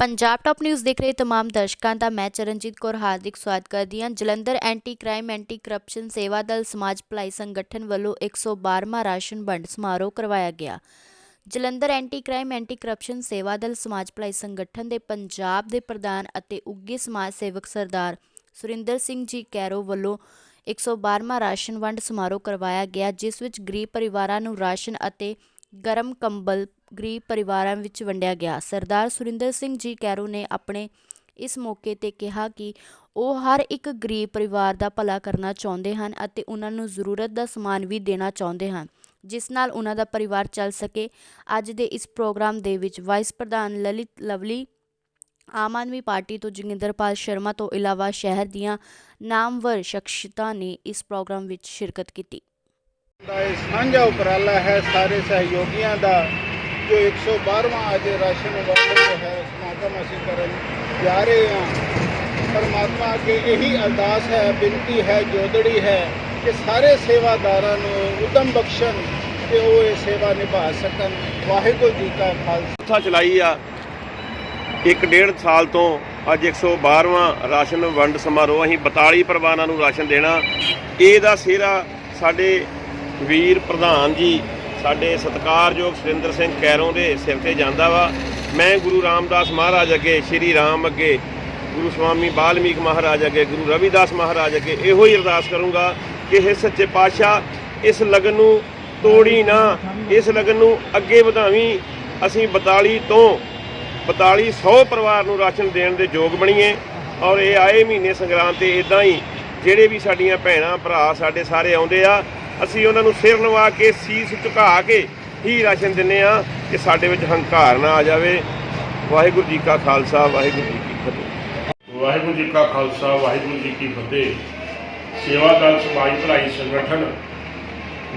Punjab top news ਦੇਖ ਰਹੇ तमाम ਦਰਸ਼ਕਾਂ ਦਾ ਮੈਂ ਚਰਨਜੀਤ ਕੌਰ ਹਾਰਦਿਕ ਸਵਾਗਤ ਕਰਦੀ ਹਾਂ Jalandhar anti crime anti corruption Seva Dal ਸਮਾਜ ਭਲਾਈ ਸੰਗਠਨ ਵੱਲੋਂ 112ਵਾਂ ਰਾਸ਼ਨ ਵੰਡ ਸਮਾਰੋਹ ਕਰਵਾਇਆ ਗਿਆ Jalandhar anti crime anti corruption Seva Dal ਸਮਾਜ ਭਲਾਈ ਸੰਗਠਨ ਦੇ ਪੰਜਾਬ ਦੇ ਪ੍ਰਧਾਨ ਅਤੇ ਉੱਘੇ ਸਮਾਜ ਸੇਵਕ ਸਰਦਾਰ ਸੁਰਿੰਦਰ ਸਿੰਘ ਜੀ ਕੈਰੋ ਵੱਲੋਂ 112ਵਾਂ ਰਾਸ਼ਨ ਵੰਡ ਸਮਾਰੋਹ ਕਰਵਾਇਆ ਗਿਆ ਜਿਸ ਵਿੱਚ ਗਰੀਬ ਪਰਿਵਾਰਾਂ ਨੂੰ ਰਾਸ਼ਨ ਅਤੇ ਗਰਮ ਕੰਬਲ ਗਰੀਬ ਪਰਿਵਾਰਾਂ ਵਿੱਚ ਵੰਡਿਆ ਗਿਆ। ਸਰਦਾਰ ਸੁਰਿੰਦਰ ਸਿੰਘ ਜੀ ਕੈਰੋ ਨੇ ਆਪਣੇ ਇਸ ਮੌਕੇ ਤੇ ਕਿਹਾ ਕਿ ਉਹ ਹਰ ਇੱਕ ਗਰੀਬ ਪਰਿਵਾਰ ਦਾ ਭਲਾ ਕਰਨਾ ਚਾਹੁੰਦੇ ਹਨ ਅਤੇ ਉਹਨਾਂ ਨੂੰ ਜ਼ਰੂਰਤ ਦਾ ਸਮਾਨ ਵੀ ਦੇਣਾ ਚਾਹੁੰਦੇ ਹਨ, ਜਿਸ ਨਾਲ ਉਹਨਾਂ ਦਾ ਪਰਿਵਾਰ ਚੱਲ ਸਕੇ। ਅੱਜ ਦੇ ਇਸ ਪ੍ਰੋਗਰਾਮ ਦੇ ਵਿੱਚ ਵਾਈਸ ਪ੍ਰਧਾਨ ਲਲਿਤ ਲਵਲੀ, ਆਮ ਆਦਮੀ ਪਾਰਟੀ ਤੋਂ ਜੋਗਿੰਦਰਪਾਲ ਸ਼ਰਮਾ ਤੋਂ ਇਲਾਵਾ ਸ਼ਹਿਰ ਦੀਆਂ ਨਾਮਵਰ ਸ਼ਖਸੀਅਤਾਂ ਨੇ ਇਸ ਪ੍ਰੋਗਰਾਮ ਵਿੱਚ ਸ਼ਿਰਕਤ ਕੀਤੀ। ਦਾ ਇਹ ਸਾਂਝਾ ਉਪਰਾਲਾ ਹੈ, ਸਾਰੇ ਸਹਿਯੋਗੀਆਂ ਦਾ, ਜੋ 112ਵਾਂ ਅੱਜ ਰਾਸ਼ਨ ਵੰਡ ਜੋ ਹੈ ਸਮਾਗਮ ਅਸੀਂ ਕਰਨ ਜਾ ਰਹੇ ਹਾਂ। ਪਰਮਾਤਮਾ ਅੱਗੇ ਇਹੀ ਅਰਦਾਸ ਹੈ, ਬੇਨਤੀ ਹੈ, ਜੋਦੜੀ ਹੈ ਕਿ ਸਾਰੇ ਸੇਵਾਦਾਰਾਂ ਨੂੰ ਉਦਮ ਬਖਸ਼ਣ ਕਿ ਉਹ ਇਹ ਸੇਵਾ ਨਿਭਾ ਸਕਣ। ਵਾਹਿਗੁਰੂ ਜੀ ਕਾ ਖਾਲਸਾ। ਚਲਾਈ ਆ, ਇੱਕ ਡੇਢ ਸਾਲ ਤੋਂ ਅੱਜ 112ਵਾਂ ਰਾਸ਼ਨ ਵੰਡ ਸਮਾਰੋਹ, ਅਸੀਂ 42 ਪਰਿਵਾਰਾਂ ਨੂੰ ਰਾਸ਼ਨ ਦੇਣਾ। ਇਹਦਾ ਸਿਹਰਾ ਸਾਡੇ ਵੀਰ ਪ੍ਰਧਾਨ ਜੀ, ਸਾਡੇ ਸਤਿਕਾਰਯੋਗ ਸੁਰਿੰਦਰ ਸਿੰਘ ਕੈਰੋਂ ਦੇ ਸਿਰ ਤੇ ਜਾਂਦਾ ਵਾ। ਮੈਂ ਗੁਰੂ ਰਾਮਦਾਸ ਮਹਾਰਾਜ ਅੱਗੇ, ਸ਼੍ਰੀ ਰਾਮ ਅੱਗੇ, ਗੁਰੂ ਸਵਾਮੀ ਬਾਲਮੀਕ ਮਹਾਰਾਜ ਅੱਗੇ, ਗੁਰੂ ਰਵਿਦਾਸ ਮਹਾਰਾਜ ਅੱਗੇ ਇਹੋ ਹੀ ਅਰਦਾਸ ਕਰੂੰਗਾ ਕਿ ਇਹ ਸੱਚੇ ਪਾਤਸ਼ਾਹ ਇਸ ਲਗਨ ਨੂੰ ਤੋੜੀ ਨਾ, ਇਸ ਲਗਨ ਨੂੰ ਅੱਗੇ ਵਧਾਵੀਂ। ਅਸੀਂ 42 ਤੋਂ 4200 ਪਰਿਵਾਰ ਨੂੰ ਰਾਸ਼ਨ ਦੇਣ ਦੇ ਯੋਗ ਬਣੀਏ ਔਰ ਇਹ ਆਏ ਮਹੀਨੇ ਸੰਗਰਾਂਦ ਤੇ ਇਦਾਂ ਹੀ ਜਿਹੜੇ ਵੀ ਸਾਡੀਆਂ ਭੈਣਾਂ ਭਰਾ ਸਾਡੇ ਸਾਰੇ ਆਉਂਦੇ ਆ ਅਸੀਂ ਉਹਨਾਂ ਨੂੰ ਸਿਰ ਨਵਾ ਕੇ, ਸੀਸ ਝੁਕਾ ਕੇ ਹੀ ਰਾਸ਼ਨ ਦਿੰਨੇ ਆ ਕਿ ਸਾਡੇ ਵਿੱਚ ਹੰਕਾਰ ਨਾ ਆ ਜਾਵੇ। ਵਾਹਿਗੁਰੂ ਜੀ ਕਾ ਖਾਲਸਾ, ਵਾਹਿਗੁਰੂ ਜੀ ਕੀ ਫਤਿਹ। ਵਾਹਿਗੁਰੂ ਜੀ ਕਾ ਖਾਲਸਾ, ਵਾਹਿਗੁਰੂ ਜੀ ਕੀ ਫਤਿਹ। ਸੇਵਾਦਲ ਸਮਾਜ ਭਲਾਈ ਸੰਗਠਨ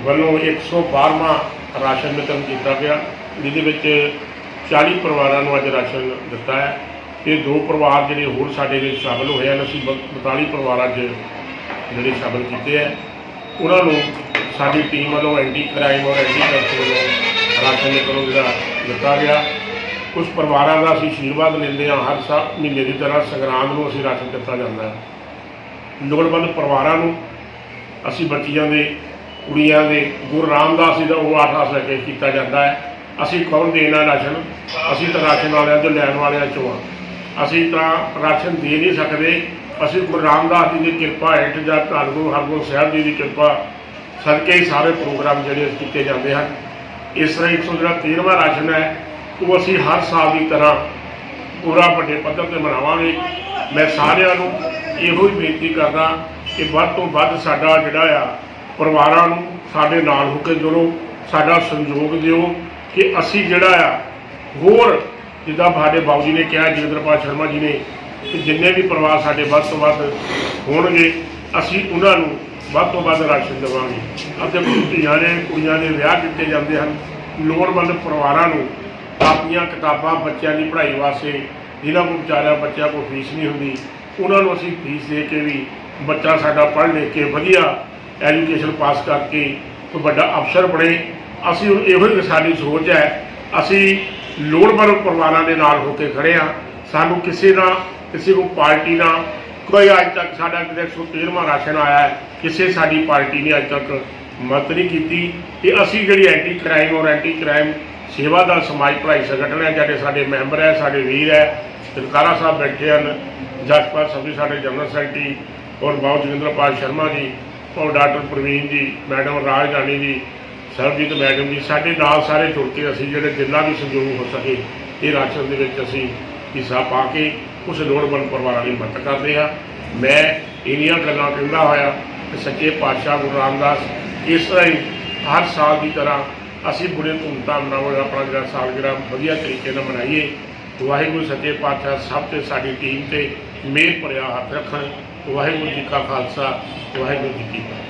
ਵੱਲੋਂ 112ਵਾਂ ਰਾਸ਼ਨ ਵਿਤਰਨ ਕੀਤਾ ਗਿਆ, ਜਿਹਦੇ ਵਿੱਚ 40 ਪਰਿਵਾਰਾਂ ਨੂੰ ਅੱਜ ਰਾਸ਼ਨ ਦਿੱਤਾ ਹੈ। ਤੇ ਦੋ ਪਰਿਵਾਰ ਜਿਹੜੇ ਹੋਰ ਸਾਡੇ ਵਿੱਚ ਸ਼ਾਮਲ ਹੋਏ ਹਨ, ਅਸੀਂ 42 ਪਰਿਵਾਰਾਂ 'ਚ ਜਿਹੜੇ ਸ਼ਾਮਲ ਕੀਤੇ ਹੈ। ਉਹਨਾਂ ਨੂੰ ਸਾਡੀ ਟੀਮ ਵੱਲੋਂ ਐਂਟੀ ਕ੍ਰਾਈਮ ਔਰ ਐਂਟੀ ਕਰਪਸ਼ਨ ਵੱਲੋਂ ਰਾਸ਼ਨ ਵਿਤਰਨ ਜਿਹੜਾ ਦਿੱਤਾ ਗਿਆ। ਕੁਝ ਪਰਿਵਾਰਾਂ ਦਾ ਅਸੀਂ ਆਸ਼ੀਰਵਾਦ ਲੈਂਦੇ ਹਾਂ, ਹਰ ਸਾਲ ਮਹੀਨੇ ਦੀ ਤਰ੍ਹਾਂ ਸੰਗਰਾਮ ਨੂੰ ਅਸੀਂ ਰਾਸ਼ਨ ਦਿੱਤਾ ਜਾਂਦਾ ਹੈ। ਲੋੜਵੰਦ ਪਰਿਵਾਰਾਂ ਨੂੰ, ਅਸੀਂ ਬੱਚੀਆਂ ਦੇ, ਕੁੜੀਆਂ ਦੇ, ਗੁਰੂ ਰਾਮਦਾਸ ਜੀ ਦਾ ਉਹ ਆਠਾਸ ਲੈ ਕੇ ਕੀਤਾ ਜਾਂਦਾ ਹੈ। ਅਸੀਂ ਕੌਣ ਦੇਣਾ ਰਾਸ਼ਨ? ਅਸੀਂ ਤਾਂ ਰਾਸ਼ਨ ਵਾਲਿਆਂ ਤੋਂ ਲੈਣ ਵਾਲਿਆਂ ਚੋਂ ਹਾਂ। ਅਸੀਂ ਤਾਂ ਰਾਸ਼ਨ ਦੇ ਨਹੀਂ ਸਕਦੇ। ਅਸੀਂ ਗੁਰੂ ਰਾਮਦਾਸ ਜੀ ਦੀ ਕਿਰਪਾ ਹੇਠ ਜਾਂ ਧੰਨ ਗੁਰੂ ਹਰਗੋਬਿੰਦ ਸਾਹਿਬ ਜੀ ਦੀ ਕਿਰਪਾ ਸਦਕੇ ਹੀ ਸਾਰੇ ਪ੍ਰੋਗਰਾਮ ਜਿਹੜੇ ਕੀਤੇ ਜਾਂਦੇ ਹਨ। ਇਸ ਤਰ੍ਹਾਂ 113ਵਾਂ ਰਾਸ਼ਨ ਹੈ, ਉਹ ਅਸੀਂ ਹਰ ਸਾਲ ਦੀ ਤਰ੍ਹਾਂ ਪੂਰਾ ਵੱਡੇ ਪੱਧਰ ਤੇ ਮਨਾਵਾਂਗੇ। ਮੈਂ ਸਾਰਿਆਂ ਨੂੰ ਇਹੋ ਹੀ ਬੇਨਤੀ ਕਰਦਾ ਕਿ ਵੱਧ ਤੋਂ ਵੱਧ ਸਾਡਾ ਜਿਹੜਾ ਆ, ਪਰਿਵਾਰਾਂ ਨੂੰ ਸਾਡੇ ਨਾਲ ਹੋ ਕੇ ਜੁੜੋ, ਸਾਡਾ ਸੰਯੋਗ ਦਿਓ ਕਿ ਅਸੀਂ ਜਿਹੜਾ ਆ, ਹੋਰ ਜਿੱਦਾਂ ਸਾਡੇ ਬਾਬੂ ਜੀ ਨੇ ਕਿਹਾ, ਜਗਿੰਦਰਪਾਲ ਸ਼ਰਮਾ ਜੀ ਨੇ, ਕਿ ਜਿੰਨੇ ਵੀ ਪਰਿਵਾਰ ਸਾਡੇ ਵੱਧ ਤੋਂ ਵੱਧ ਹੋਣਗੇ, ਅਸੀਂ ਉਹਨਾਂ ਨੂੰ ਵੱਧ ਤੋਂ ਵੱਧ ਰਾਸ਼ਨ ਦੇਵਾਂਗੇ। ਅਤੇ ਧੀਆਂ ਨੇ, ਕੁੜੀਆਂ ਦੇ ਵਿਆਹ ਕੀਤੇ ਜਾਂਦੇ ਹਨ। ਲੋੜਵੰਦ ਪਰਿਵਾਰਾਂ ਨੂੰ ਕਾਪੀਆਂ, ਕਿਤਾਬਾਂ ਬੱਚਿਆਂ ਦੀ ਪੜ੍ਹਾਈ ਵਾਸਤੇ, ਜਿਨ੍ਹਾਂ ਕੋਲ ਵਿਚਾਰਿਆ, ਬੱਚਿਆਂ ਕੋਲ ਫੀਸ ਨਹੀਂ ਹੁੰਦੀ, ਉਹਨਾਂ ਨੂੰ ਅਸੀਂ ਫੀਸ ਦੇ ਕੇ ਵੀ ਬੱਚਾ ਸਾਡਾ ਪੜ੍ਹ ਲਿਖ ਕੇ ਵਧੀਆ ਐਜੂਕੇਸ਼ਨ ਪਾਸ ਕਰਕੇ ਕੋਈ ਵੱਡਾ ਅਫਸਰ ਬਣੇ। ਅਸੀਂ ਹੁਣ ਇਹੋ ਹੀ ਸਾਡੀ ਸੋਚ ਹੈ। ਅਸੀਂ ਲੋੜਵੰਦ ਪਰਿਵਾਰਾਂ ਦੇ ਨਾਲ ਹੋ ਕੇ ਖੜੇ ਹਾਂ। ਸਾਨੂੰ ਕਿਸੇ ਨਾਲ ਕਿਸੇ ਨੂੰ ਪਾਰਟੀ ਨਾਲ ਕੋਈ ਅੱਜ ਤੱਕ ਸਾਡਾ ਕਿਤੇ 113ਵਾਂ ਰਾਸ਼ਨ ਆਇਆ ਹੈ, ਕਿਸੇ ਸਾਡੀ ਪਾਰਟੀ ਨੇ ਅੱਜ ਤੱਕ ਮਦਦ ਨਹੀਂ ਕੀਤੀ। ਤੇ ਅਸੀਂ ਜਿਹੜੀ ਐਂਟੀ ਕ੍ਰਾਈਮ ਔਰ ਐਂਟੀ ਕ੍ਰਾਈਮ ਸੇਵਾ ਦਾ ਸਮਾਜ ਭਲਾਈ ਸੰਗਠਨ ਹੈ ਜਿਹੜੇ ਸਾਡੇ ਮੈਂਬਰ ਹੈ, ਸਾਡੇ ਵੀਰ ਹੈ, ਸਰਕਾਰਾ ਸਾਹਿਬ ਬੈਠੇ ਹਨ, ਜਸਪਾਲ ਸਭੀ ਸਾਡੇ ਜਨਰਲ ਸੈਕਟਰੀ ਔਰ ਬਾਬੂ ਜਗਿੰਦਰਪਾਲ ਸ਼ਰਮਾ ਜੀ, ਔਰ ਡਾਕਟਰ ਪ੍ਰਵੀਨ ਜੀ, ਮੈਡਮ ਰਾਜ ਰਾਣੀ ਜੀ, ਸਰਬਜੀਤ ਮੈਡਮ ਜੀ, ਸਾਡੇ ਨਾਲ ਸਾਰੇ ਜੁੜ ਕੇ ਅਸੀਂ ਜਿਹੜੇ ਜਿੰਨਾ ਵੀ ਸਹਿਯੋਗ ਹੋ ਸਕੇ, ਇਹ ਰਾਸ਼ਨ ਦੇ ਵਿੱਚ ਅਸੀਂ ਹਿੱਸਾ ਪਾ ਕੇ ਉਸ ਲੋੜਵੰਦ ਪਰਿਵਾਰਾਂ ਦੀ ਮਦਦ ਕਰਦੇ ਹਾਂ ਮੈਂ ਇੰਨੀਆਂ ਗੱਲਾਂ ਕਹਿੰਦਾ ਹੋਇਆ ਕਿ ਸੱਚੇ ਪਾਤਸ਼ਾਹ ਗੁਰੂ ਰਾਮਦਾਸ ਇਸ ਤਰ੍ਹਾਂ ਹੀ ਹਰ ਸਾਲ ਦੀ ਤਰ੍ਹਾਂ ਅਸੀਂ ਬੜੇ ਧੂਮਧਾਮ ਨਾਲ ਆਪਣਾ ਜਿਹੜਾ ਸਾਲਗਿਰਾ ਵਧੀਆ ਤਰੀਕੇ ਨਾਲ ਮਨਾਈਏ। ਵਾਹਿਗੁਰੂ ਸੱਚੇ ਪਾਤਸ਼ਾਹ ਸਭ ਤੇ ਸਾਡੀ ਟੀਮ ਤੇ ਮਿਹਰ ਭਰਿਆ ਹੱਥ ਰੱਖਣ। ਵਾਹਿਗੁਰੂ ਜੀ ਕਾ ਖਾਲਸਾ, ਵਾਹਿਗੁਰੂ ਜੀ ਕੀ ਫਤਿਹ।